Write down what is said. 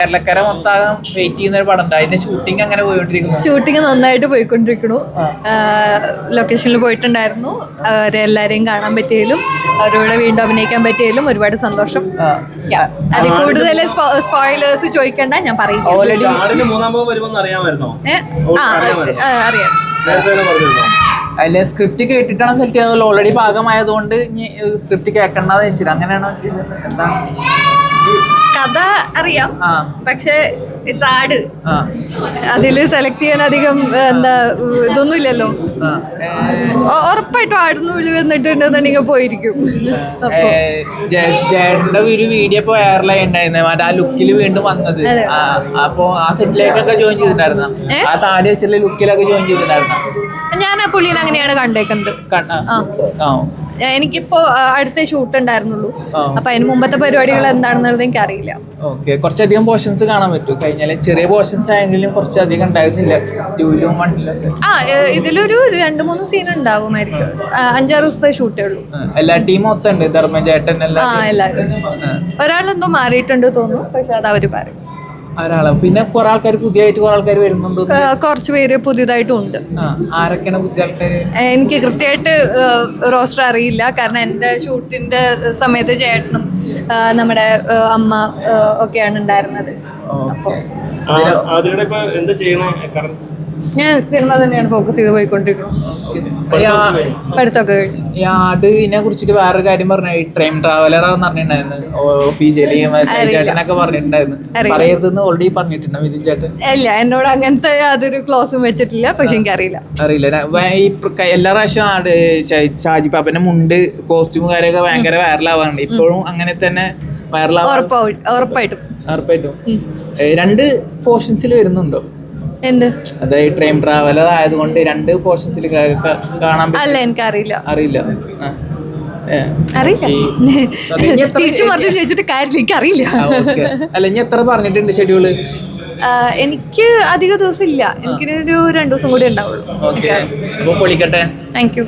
കേരളക്കര മൊത്താകം wait ചെയ്യുന്ന ഒരു പടം ഉണ്ട്. അതിന്റെ ഷൂട്ടിംഗ് അങ്ങനെ പോയിക്കൊണ്ടിരിക്കുന്നു. ഷൂട്ടിംഗ് നന്നായിട്ട് പോയിക്കൊണ്ടിരിക്കുന്നു. ലൊക്കേഷനിൽ പോയിട്ടുണ്ടായിരുന്നു. അവരെല്ലാരെയും കാണാൻ പറ്റിയാലും അവരോട് വീണ്ടും അഭിനയിക്കാൻ പറ്റിയാലും ഒരുപാട് സന്തോഷം. അതിൽ കൂടുതൽ സ്പോയിലേഴ്സ് ചോദിക്കണ്ട ഞാൻ പറയും അറിയാം. അതിലെ സ്ക്രിപ്റ്റ് കേട്ടിട്ടാണ് സെലക്ട് ചെയ്തത് ഓൾറെഡി ഭാഗമായതുകൊണ്ട് സ്ക്രിപ്റ്റ് കേൾക്കണ്ടെന്ന് വെച്ചിട്ട് അങ്ങനെയാണോ ചെയ്തത്? എന്താ? കഥ അറിയാം. പക്ഷെ ഇറ്റ്സ് ആഡ് ആ. അതിൽ സെലക്ട് ചെയ്യാൻ അധികം എന്താ ഇതൊന്നുമില്ലല്ലോ. ഇതൊന്നും ഇല്ലല്ലോ ഉറപ്പായിട്ടും ആടുന്ന് വിളി വന്നിട്ടുണ്ടെന്നുണ്ടെങ്കിൽ പോയിരിക്കും. ഏ, ജയ- ഒരു വീഡിയോ ഇപ്പൊ വൈറലായി ഉണ്ടായിരുന്നേ മറ്റേ ആ ലുക്കിൽ വീണ്ടും വന്നത്. അപ്പൊ ആ സെറ്റിലേക്കൊക്കെ ജോയിൻ ചെയ്തിട്ടുണ്ടായിരുന്ന? ആ താടി വെച്ചുള്ള ലുക്കിലൊക്കെ ജോയിൻ ചെയ്തിട്ടുണ്ടായിരുന്ന? ഞാൻ ആ പുള്ളിനെ അങ്ങനെയാണ് കണ്ടേക്കുന്നത്. എനിക്കിപ്പോ അടുത്ത ഷൂട്ട് ഉണ്ടായിരുന്നുള്ളൂ. അപ്പൊ അതിന് മുമ്പത്തെ പരിപാടികൾ എന്താണെന്നുള്ളത് എനിക്ക് അറിയില്ല ഓക്കെ കുറച്ചധികം പോർഷൻസ് കാണാൻ പറ്റും. കഴിഞ്ഞാൽ ചെറിയ പോർഷൻസ് ആയെങ്കിലും കുറച്ചധികം ഉണ്ടായിരുന്നില്ല. ടൂലും വണ്ണിലൊക്കെ ആ ഇതിലൊരു രണ്ട് മൂന്ന് സീൻ ഉണ്ടാവുമായിരിക്കും അഞ്ചാറ് ദിവസത്തെ ഷൂട്ടേ ഉള്ളൂ. എല്ലാ ടീം മൊത്തം ഉണ്ട്. ധർമ്മചേട്ടൻ ആ എല്ലാം എല്ലാവരും. ആ, ഒരാളെന്തോ മാറിയിട്ടുണ്ട് തോന്നുന്നു. പക്ഷെ അത് അവർ പറയും. ഒരാൾ പിന്നെ കുറെ ആൾക്കാർ പുതിയതായിട്ട് കുറെ ആൾക്കാർ വരുന്നുണ്ട്. കുറച്ച് പേര് പുതിയതായിട്ടും ഉണ്ട് ആ ആരൊക്കെയാണ് പുതിയ ആൾക്കാർ എനിക്ക് കൃത്യമായിട്ട് റോസ്റ്റർ അറിയില്ല. കാരണം എന്റെ ഷൂട്ടിന്റെ സമയത്ത് ചേട്ടനും നമ്മുടെ അമ്മ ഒക്കെയാണ് ഉണ്ടായിരുന്നത്. അപ്പോൾ അതിലൂടെ ഇപ്പൊ എന്ത് ചെയ്യണേ കാരണം ഞാൻ സിനിമ തന്നെയാണ് ഫോക്കസ് ചെയ്ത് പോയിക്കൊണ്ടിരിക്കുന്നത്. പഠിത്തമൊക്കെ കഴിഞ്ഞു. ഈ ഇതിനെ കുറിച്ചിട്ട് വേറൊരു കാര്യം പറഞ്ഞു ഈ ട്രെയിൻ ട്രാവലർ ആണെന്ന് പറഞ്ഞിട്ടുണ്ടായിരുന്നു. ഓഫീഷ്യലി ചേട്ടനൊക്കെ പറഞ്ഞിട്ടുണ്ടായിരുന്നു. പറയരുതെന്ന് ഓൾറെഡി പറഞ്ഞിട്ടുണ്ടോ വിധിൻ ചേട്ടൻ. ഇല്ല എന്നോട് അങ്ങനത്തെ യാതൊരു ക്ലോസും വെച്ചിട്ടില്ല. പക്ഷെ എനിക്കറിയില്ല. അറിയില്ല. ഈ എല്ലാ പ്രാവശ്യവും ആട് ഷാജി പാപ്പന്റെ മുണ്ട് കോസ്റ്റ്യൂം കാര്യമൊക്കെ ഭയങ്കര വൈറലാവാറുണ്ട് ഇപ്പോഴും അങ്ങനെ തന്നെ വൈറൽ ഉറപ്പായിട്ടും. ഉറപ്പായിട്ടും. രണ്ട് പോർഷൻസിൽ വരുന്നുണ്ടോ? എന്ത്? അതായത് ട്രെയിൻ ട്രാവലർ ആയതുകൊണ്ട് രണ്ട് പോർഷൻസിൽ കാണാൻ അല്ല എനിക്ക് അറിയില്ല. അറിയില്ല. അറിയില്ല തിരിച്ചു മറിച്ചും ചോദിച്ചിട്ട് കാര്യമില്ല ആ, ഓക്കേ. അല്ല ഇനി എത്ര പറഞ്ഞിട്ടുണ്ട് ഷെഡ്യൂൾ എനിക്ക് അധിക ദിവസം ഇല്ല. എനിക്ക് ഒരു രണ്ടു ദിവസം കൂടി ഉണ്ടാവുള്ളൂ. Thank you